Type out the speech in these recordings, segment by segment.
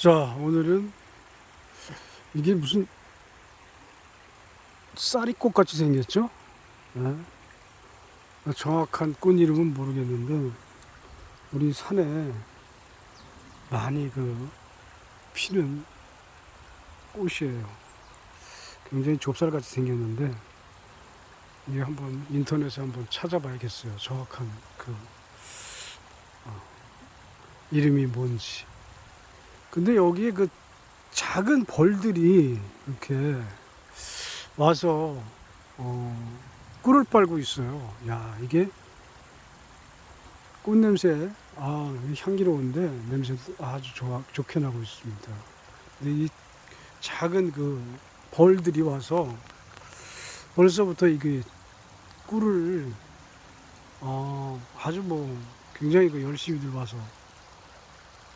자, 오늘은 이게 무슨 쌀이꽃 같이 생겼죠? 예? 정확한 꽃 이름은 모르겠는데 우리 산에 많이 그 피는 꽃이에요. 굉장히 좁쌀같이 생겼는데 이게 한번 인터넷에 한번 찾아봐야겠어요. 정확한 그 어, 이름이 뭔지. 근데 여기에 그 작은 벌들이 이렇게 와서 어, 꿀을 빨고 있어요. 야 이게 꽃 냄새 아 향기로운데 냄새도 아주 좋아 좋게 나고 있습니다. 근데 이 작은 그 벌들이 와서 벌써부터 이게 꿀을 어, 아주 뭐 굉장히 그 열심히들 와서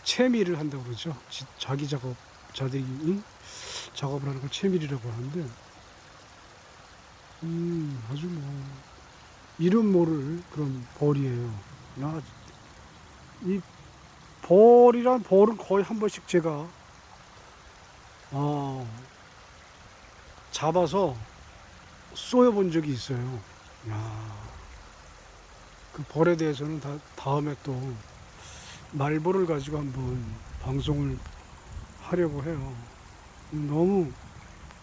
채밀을 한다고 그러죠. 지- 자기 작업, 자기 응? 작업을 하는 걸 채밀이라고 하는데, 음, 아주 뭐, 이름 모를 그런 벌이에요. 나, 이 벌이란 벌은 거의 한 번씩 제가, 어, 잡아서 쏘여본 적이 있어요. 야, 그 벌에 대해서는 다, 다음에 또, 말벌을 가지고 한번 방송을 하려고 해요. 너무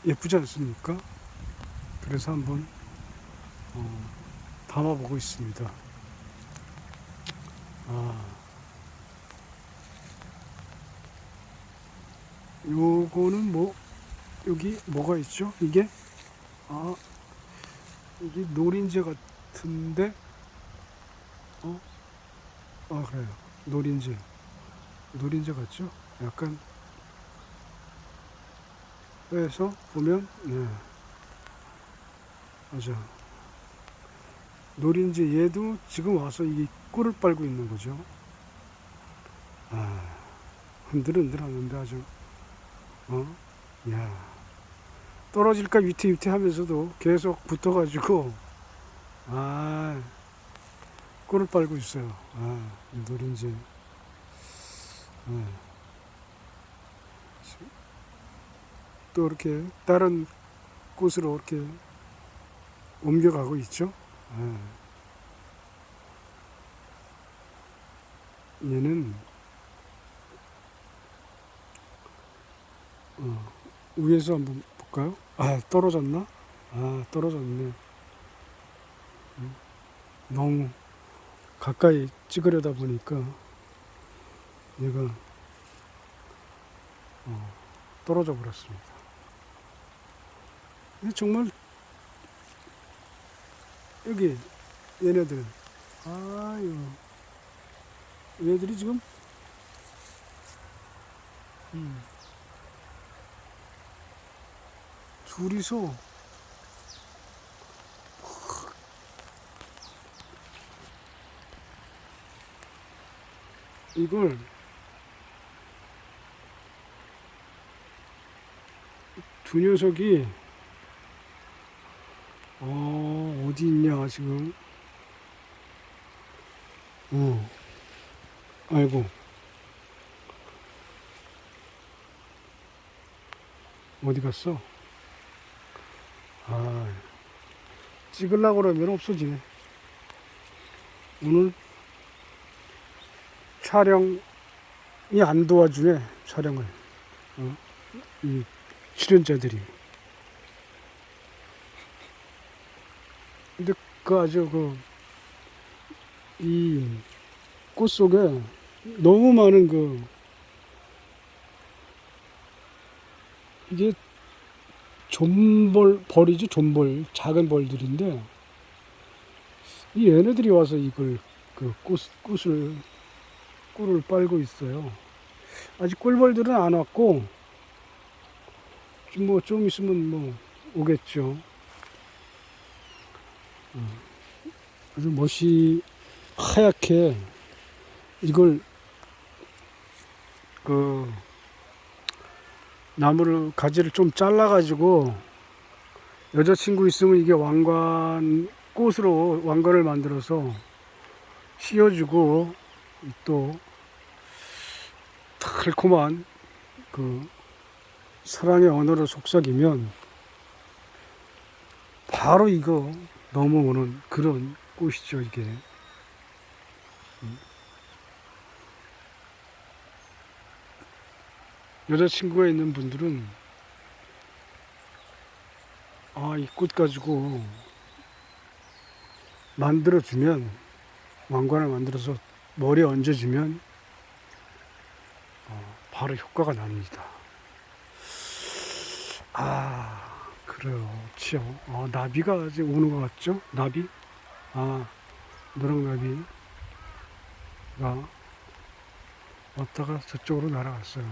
예쁘지 않습니까? 그래서 한번 어, 담아보고 있습니다. 아, 요거는 뭐 여기 뭐가 있죠? 이게 아 이게 노린재 같은데 어? 아 그래요. 노린재. 노린재 같죠? 약간 그래서 보면 네. 맞아. 노린재 얘도 지금 와서 이 꿀을 빨고 있는 거죠. 아 흔들흔들 하는데 아주. 어? 야. 떨어질까 위태위태 하면서도 계속 붙어가지고. 아 꿀을 빨고 있어요. 아, 이 노린재. 네. 또 이렇게 다른 곳으로 이렇게 옮겨가고 있죠. 네. 얘는 어, 위에서 한번 볼까요? 아 떨어졌나? 아 떨어졌네. 음, 너무 가까이 찍으려다 보니까 얘가 어, 떨어져 버렸습니다. 정말 여기 얘네들 아유 얘들이 지금 음, 둘이서 이걸 두 녀석이 어 어디 있냐 지금? 어 아이고. 어디 갔어? 아 찍으려고 그러면 없어지네. 오늘 촬영이 안 도와주네 촬영을. 어? 이 출연자들이. 근데 그 아주 그 이 꽃 속에 너무 많은 그 이게 좀벌 벌이죠 좀벌 작은 벌들인데 이 얘네들이 와서 이걸 그 꽃, 꽃을 꿀을 빨고 있어요. 아직 꿀벌들은 안 왔고, 좀뭐좀 있으면 뭐 오겠죠. 어, 아주 멋이 하얗게 이걸 그 나무를 가지를 좀 잘라 가지고 여자친구 있으면 이게 왕관 꽃으로 왕관을 만들어서 씌워주고 또 달콤한 그 사랑의 언어를 속삭이면 바로 이거 넘어오는 그런 꽃이죠 이게. 음. 여자친구가 있는 분들은 아 이 꽃 가지고 만들어주면 왕관을 만들어서 머리에 얹어주면 어, 바로 효과가 납니다. 아 그렇지요. 어, 나비가 이제 오는 것 같죠? 나비? 아 노랑나비가 왔다가 저쪽으로 날아갔어요.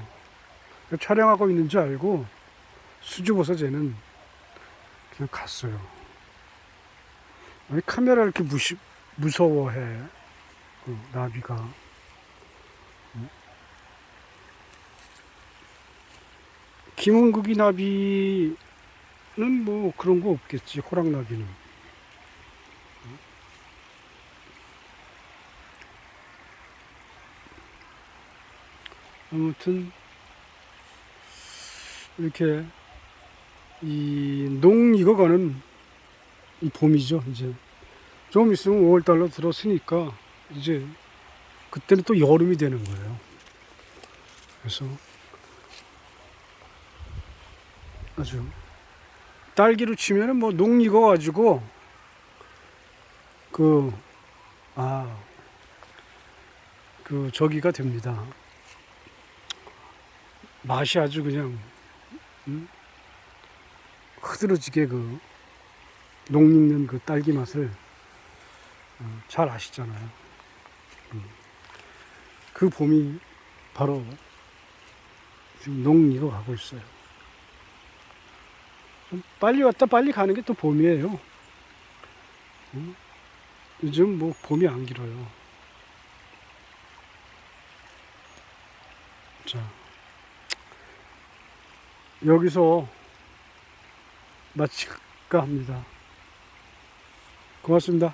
촬영하고 있는 줄 알고 수줍어서 쟤는 그냥 갔어요. 아니 카메라 이렇게 무시, 무서워해 그 나비가 김은국이 나비는 뭐 그런 거 없겠지 호랑나비는 어? 아무튼 이렇게 이 농 익어가는 이 봄이죠 이제 좀 있으면 5월 달로 들어서니까 이제 그때는 또 여름이 되는 거예요 그래서 아주 딸기로 치면은 뭐 농 익어가지고 그 아, 그 저기가 됩니다. 맛이 아주 그냥 음? 흐드러지게 그 녹익는 그 딸기 맛을 어, 잘 아시잖아요. 음. 그 봄이 바로 지금 녹익어 가고 있어요. 좀 빨리 왔다 빨리 가는 게 또 봄이에요. 음? 요즘 뭐 봄이 안 길어요. 자. 여기서 마칠까 합니다. 고맙습니다.